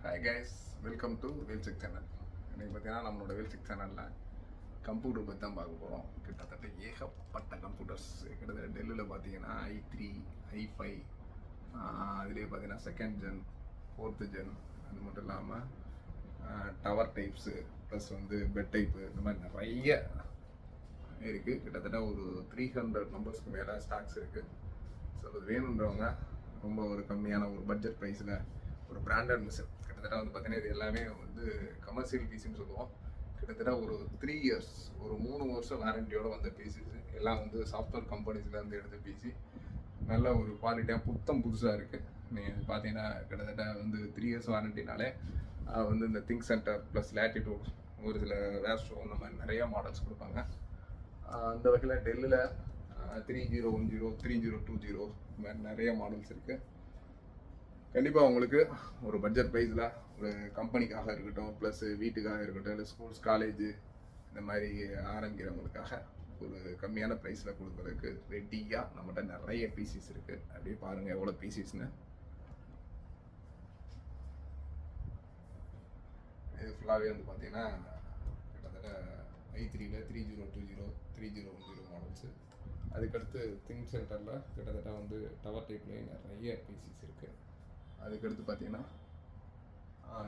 Hi guys welcome to வேல்செக் channel இன்றைக்கி பார்த்தீங்கன்னா நம்மளோட வேல்செக் சேனலில் கம்ப்யூட்டர் பற்றி தான் பார்க்க போகிறோம் கிட்டத்தட்ட ஏகப்பட்ட கம்ப்யூட்டர்ஸ் கிட்டத்தட்ட டெல்லியில் பார்த்தீங்கன்னா ஐ த்ரீ ஐ ஃபைவ் அதுலேயே பார்த்தீங்கன்னா செகண்ட் ஜென் ஃபோர்த்து ஜென் அது மட்டும் இல்லாமல் டவர் டைப்ஸு ப்ளஸ் வந்து பெட் டைப்பு இந்த மாதிரி நிறைய இருக்குது கிட்டத்தட்ட ஒரு த்ரீ ஹண்ட்ரட் நம்பர்ஸ்க்கு மேலே ஸ்டாக்ஸ் இருக்குது ஸோ அது வேணுன்றவங்க ரொம்ப ஒரு கம்மியான ஒரு பட்ஜெட் ப்ரைஸில் ஒரு பிராண்டட் மிஷின் கிட்டத்தட்ட வந்து பார்த்தீங்கன்னா இது எல்லாமே வந்து கமர்ஷியல் பிசின்னு சொல்லுவோம். கிட்டத்தட்ட ஒரு த்ரீ இயர்ஸ் ஒரு மூணு வருஷம் வாரண்டியோடு வந்த பிசிஸ் எல்லாம் வந்து சாஃப்ட்வேர் கம்பெனிஸ்லேருந்து எடுத்த பிசி நல்ல ஒரு குவாலிட்டியாக புத்தம் புதுசாக இருக்குது நீங்கள் பார்த்தீங்கன்னா கிட்டத்தட்ட வந்து த்ரீ இயர்ஸ் வாரண்டினாலே வந்து இந்த திங்க் சென்டர் ப்ளஸ் லேட்டிடியூட் ஒரு சில வேஸ்டோ இந்த மாதிரி நிறைய மாடல்ஸ் கொடுப்பாங்க. அந்த வகையில் டெல்லில் three zero one zero three zero two zero இந்த மாதிரி நிறைய மாடல்ஸ் இருக்குது கண்டிப்பாக உங்களுக்கு ஒரு பட்ஜெட் ப்ரைஸில் ஒரு கம்பெனிக்காக இருக்கட்டும் ப்ளஸ் வீட்டுக்காக இருக்கட்டும் இல்லை ஸ்கூல்ஸ் காலேஜ் இந்த மாதிரி ஆரம்பிக்கிறவங்களுக்காக ஒரு கம்மியான ப்ரைஸில் கொடுக்குறதுக்கு ரெடியாக நம்மகிட்ட நிறைய பீசிஸ் இருக்குது அப்படியே பாருங்கள் எவ்வளோ பீசிஸ்னு இது ஃபுல்லாகவே வந்து பார்த்தீங்கன்னா கிட்டத்தட்ட ஐ த்ரீல three zero two zero three zero one zero models அதுக்கடுத்து திங்க் சென்டரில் கிட்டத்தட்ட வந்து டவர் டைப்லேயே நிறைய பீசிஸ் இருக்குது அதுக்கடுத்து பார்த்தீங்கன்னா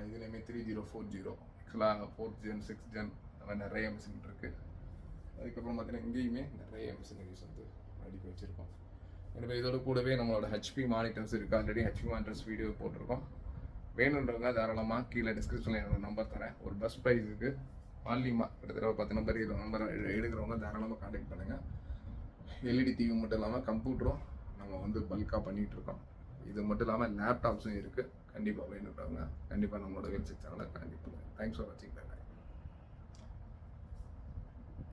இதுலேயுமே த்ரீ ஜீரோ ஃபோர் ஜீரோ ஆக்சுவலாக ஃபோர்த் ஜென் சிக்ஸ் ஜென் நிறைய மிஷின் இருக்குது அதுக்கப்புறம் பார்த்தீங்கன்னா இங்கேயுமே நிறைய மிஷினரிஸ் வந்து அடிக்க வச்சுருக்கோம். எனவே இதோட கூடவே நம்மளோட ஹெச்பி மானிட்டர்ஸ் இருக்குது ஆல்ரெடி ஹெச்பி மானிட்டர்ஸ் வீடியோ போட்டிருக்கோம். வேணுன்றவங்க தாராளமாக கீழே டிஸ்கிரிப்ஷனில் என்னோட நம்பர் தரேன். ஒரு பஸ் ப்ரைஸுக்கு வால்யூமாக கிட்டத்தட்ட ஒரு பத்து நம்பர் இருபது நம்பர் எடுக்கிறவங்க தாராளமாக காண்டாக்ட் பண்ணுங்கள் எல்இடி டிவி மட்டும் இல்லாமல் கம்ப்யூட்டரும் நம்ம வந்து பல்காக பண்ணிகிட்ருக்கோம் இது மட்டும் இல்லாமல் லேப்டாப்ஸும் இருக்குது கண்டிப்பாக வேணுன்றவங்க கண்டிப்பாக நம்மளோட வெப்சைட் சேனலை கண்டிப்பாக தேங்க்ஸ் ஃபார் வாட்சிங்